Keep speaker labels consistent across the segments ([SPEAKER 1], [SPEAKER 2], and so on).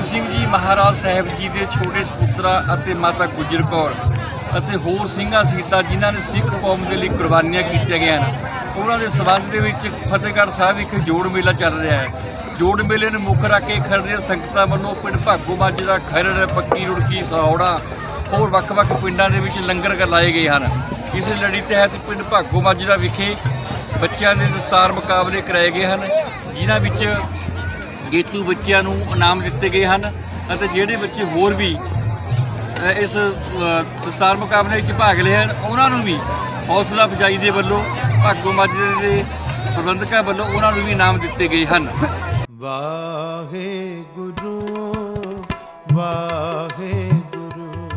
[SPEAKER 1] ਗੋਬਿੰਦ ਸਿੰਘ ਜੀ, ਮਹਾਰਾਜ ਸਾਹਿਬ ਜੀ ਦੇ ਛੋਟੇ ਸੁਪੁੱਤਰਾ ਅਤੇ ਮਾਤਾ ਗੁਜਰ ਕੌਰ ਅਤੇ ਹੋਰ ਸਿੰਘਾਂ ਸ਼ਹੀਦਾਂ ਜਿਨ੍ਹਾਂ ਨੇ ਸਿੱਖ ਕੌਮ ਦੇ ਲਈ ਕੁਰਬਾਨੀਆਂ ਕੀਤੀਆਂ ਗਈਆਂ ਹਨ। ਉਹਨਾਂ ਦੇ ਸਬੰਧ ਦੇ ਵਿੱਚ ਫਤਿਹਗੜ੍ਹ ਸਾਹਿਬ ਵਿਖੇ ਜੋੜ ਮੇਲਾ ਚੱਲ ਰਿਹਾ ਹੈ। ਜੋੜ ਮੇਲੇ ਨੂੰ ਮੁੱਖ ਰੱਖ ਕੇ ਖੜਦੀਆਂ ਸੰਗਤਾਂ ਵੱਲੋਂ ਪਿੰਡ ਭਾਗੋ ਮਾਜਰਾ ਖਰੜ, ਪੱਕੀ ਰੁੜਕੀ ਸਹੌੜਾ ਹੋਰ ਵੱਖ-ਵੱਖ ਪਿੰਡਾਂ ਦੇ ਵਿੱਚ ਲੰਗਰ ਲਾਏ ਗਏ ਹਨ। ਇਸ ਲੜੀ ਤਹਿਤ ਪਿੰਡ ਭਾਗੋ ਮਾਜਰਾ ਵਿਖੇ ਬੱਚਿਆਂ ਦੇ ਦਸਤਾਰ ਮੁਕਾਬਲੇ ਕਰਾਏ ਗਏ ਹਨ, ਜਿਨ੍ਹਾਂ ਵਿੱਚ ਜੇਤੂ ਬੱਚਿਆਂ ਨੂੰ ਇਨਾਮ ਦਿੱਤੇ ਗਏ ਹਨ ਅਤੇ ਜਿਹੜੇ ਬੱਚੇ ਹੋਰ ਵੀ ਇਸ ਅ, ਦਸਤਾਰ ਮੁਕਾਬਲੇ ਵਿੱਚ ਭਾਗ ਲਏ ਹਨ ਉਹਨਾਂ ਨੂੰ ਵੀ ਹੌਸਲਾ ਅਫਜ਼ਾਈ ਦੇ ਵੱਲੋਂ ਭਾਗੋ ਮਾਜਰੇ ਦੇ ਪ੍ਰਬੰਧਕਾਂ ਵੱਲੋਂ ਉਹਨਾਂ ਨੂੰ ਵੀ ਇਨਾਮ ਦਿੱਤੇ ਗਏ ਹਨ।
[SPEAKER 2] ਵਾਹਿਗੁਰੂ ਵਾਹਿਗੁਰੂ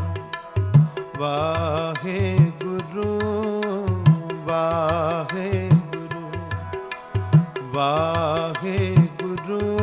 [SPEAKER 2] ਵਾਹਿਗੁਰੂ ਵਾਹਿਗੁਰੂ ਵਾਹਿਗੁਰੂ ਵਾਹਿਗੁਰੂ।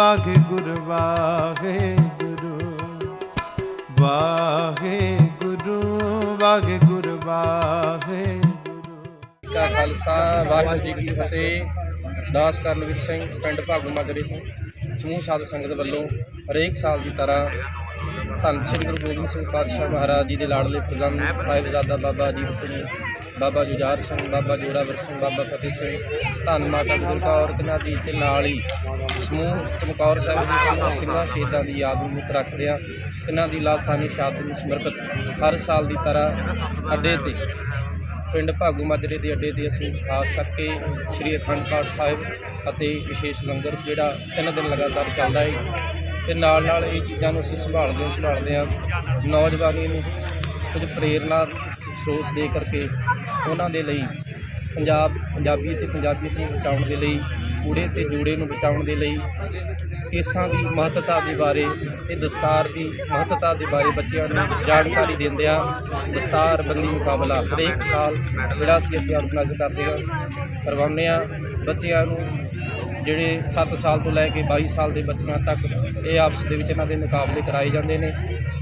[SPEAKER 2] ਵਾਹਿਗੁਰੂ ਵਾਹਿਗੁਰੂ ਵਾਹਿਗੁਰੂ ਵਾਹਿਗੁਰੂ ਵਾਹਿਗੁਰੂ।
[SPEAKER 3] ਕਾ ਖਾਲਸਾ, ਵਾਹਿਗੁਰੂ ਜੀ ਕੀ ਫਤਿਹ। ਦਾਸ ਕਰਨਵੀਰ ਸਿੰਘ, ਪਿੰਡ ਭਾਗੂ ਮਾਜਰੇ ਤੋਂ। ਸਮੂਹ ਸਾਧ ਸੰਗਤ ਵੱਲੋਂ ਹਰੇਕ ਸਾਲ ਦੀ ਤਰ੍ਹਾਂ ਧੰਨ ਸ੍ਰੀ ਗੁਰੂ ਗੋਬਿੰਦ ਸਿੰਘ ਪਾਤਸ਼ਾਹ ਮਹਾਰਾਜ ਜੀ ਦੇ ਲਾਡਲੇ ਫਰਜ਼ੰਦ ਸਾਹਿਬਜ਼ਾਦਾ ਬਾਬਾ ਅਜੀਤ ਸਿੰਘ, ਬਾਬਾ ਜੁਝਾਰ ਸਿੰਘ, ਬਾਬਾ ਜੋੜਾਵਰ ਸਿੰਘ, ਬਾਬਾ ਫਤਿਹ ਸਿੰਘ, ਧੰਨ ਮਾਤਾ ਗੁਰਕੌਰ ਕੌਰ ਦੀ ਤੇ ਨਾਲ ਹੀ ਸਮੂਹ ਚਮਕੌਰ ਸਾਹਿਬ ਦੇ ਸਿੰਘਾਂ ਸਿੰਘਾਂ ਸ਼ਹੀਦਾਂ ਦੀ ਯਾਦ ਨੂੰ ਮੁੱਖ ਰੱਖਦੇ ਆ ਇਹਨਾਂ ਦੀ ਲਾਸਾਨੀ ਸ਼ਹਾਦਤ ਨੂੰ ਸਮਰਪਿਤ ਹਰ ਸਾਲ ਦੀ ਤਰ੍ਹਾਂ ਅੱਡੇ ਤੇ ਪਿੰਡ ਭਾਗੂ ਮਾਜਰੇ ਦੇ ਅੱਡੇ ਤੇ ਅਸੀਂ ਖਾਸ ਕਰਕੇ ਸ੍ਰੀ ਅਖੰਡ ਪਾਠ ਸਾਹਿਬ ਅਤੇ ਵਿਸ਼ੇਸ਼ ਲੰਗਰ ਜਿਹੜਾ ਤਿੰਨ ਦਿਨ ਲਗਾਤਾਰ ਚੱਲਦਾ ਹੈ। ਤੇ ਨਾਲ ਨਾਲ ਇਹ ਚੀਜ਼ਾਂ ਨੂੰ ਅਸੀਂ ਸੰਭਾਲਦੇ ਹਾਂ ਸੰਭਾਲਦੇ ਹਾਂ। ਨੌਜਵਾਨੀ ਨੂੰ ਕੁਝ ਪ੍ਰੇਰਨਾ ਸਰੋਤ ਦੇ ਕਰਕੇ ਉਹਨਾਂ ਦੇ ਲਈ, ਪੰਜਾਬ, ਪੰਜਾਬੀ ਤੇ ਪੰਜਾਬੀਅਤ ਨੂੰ ਬਚਾਉਣ ਦੇ ਲਈ ਕੂੜੇ ਤੇ ਜੂੜੇ ਨੂੰ ਬਚਾਉਣ ਦੇ ਲਈ, ਕੇਸਾਂ ਦੀ ਮਹੱਤਤਾ ਦੇ ਬਾਰੇ ਤੇ ਦਸਤਾਰ ਦੀ ਮਹੱਤਤਾ ਦੇ ਬਾਰੇ ਬੱਚਿਆਂ ਨੂੰ ਜਾਣਕਾਰੀ ਦਿੰਦੇ ਆ ਦਸਤਾਰ ਬੰਦੀ ਮੁਕਾਬਲਾ ਹਰੇਕ ਸਾਲ ਜਿਹੜਾ ਅਸੀਂ ਇੱਥੇ ਆਰਗੇਨਾਈਜ਼ ਕਰਦੇ ਹਾਂ, ਕਰਵਾਉਂਦੇ ਆ ਬੱਚਿਆਂ ਨੂੰ ਜਿਹੜੇ 7 ਸਾਲ ਤੋਂ ਲੈ ਕੇ 22 ਸਾਲ ਦੇ ਬੱਚਿਆਂ ਤੱਕ ਇਹ ਆਪਸ ਦੇ ਵਿੱਚ ਇਹਨਾਂ ਦੇ ਮੁਕਾਬਲੇ ਕਰਾਏ ਜਾਂਦੇ ਨੇ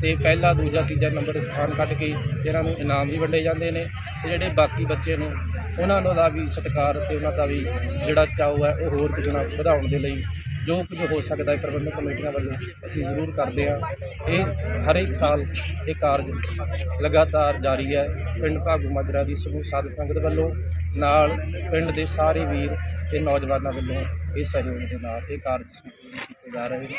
[SPEAKER 3] ਤੇ ਪਹਿਲਾ ਦੂਜਾ ਤੀਜਾ ਨੰਬਰ ਸਥਾਨ ਕੱਟ ਕੇ ਇਹਨਾਂ ਨੂੰ ਇਨਾਮ ਵੀ ਵੰਡੇ ਜਾਂਦੇ ਨੇ ਤੇ ਜਿਹੜੇ ਬਾਕੀ ਬੱਚੇ ਨੇ ਉਹਨਾਂ ਨੂੰ ਦਾ ਵੀ ਸਤਿਕਾਰ ਤੇ ਉਹਨਾਂ ਦਾ ਵੀ ਜਿਹੜਾ ਚਾਅ ਹੈ ਉਹ ਹੋਰ ਦੁੱਗਣਾ ਵਧਾਉਣ ਦੇ ਲਈ ਜੋ ਕੁਝ ਹੋ ਸਕਦਾ ਹੈ ਪ੍ਰਬੰਧਕ ਕਮੇਟੀਆਂ ਵੱਲੋਂ ਅਸੀਂ ਜ਼ਰੂਰ ਕਰਦੇ ਹਾਂ। ਇਹ ਹਰ ਇੱਕ ਸਾਲ ਇਹ ਕਾਰਜ ਲਗਾਤਾਰ ਜਾਰੀ ਹੈ। ਪਿੰਡ ਭਾਗੂ ਮਾਜਰਾ ਦੀ ਸਮੂਹ ਸਾਧ ਸੰਗਤ ਵੱਲੋਂ ਨਾਲ ਪਿੰਡ ਦੇ ਸਾਰੇ ਵੀਰ ਤੇ ਨੌਜਵਾਨਾਂ ਵੱਲੋਂ ਇਹ ਸਹਿਯੋਗ ਦੇ ਨਾਲ ਇਹ ਕਾਰਜ ਸੰਪੂਰਨ ਕੀਤੇ ਜਾ ਰਹੇ ਨੇ।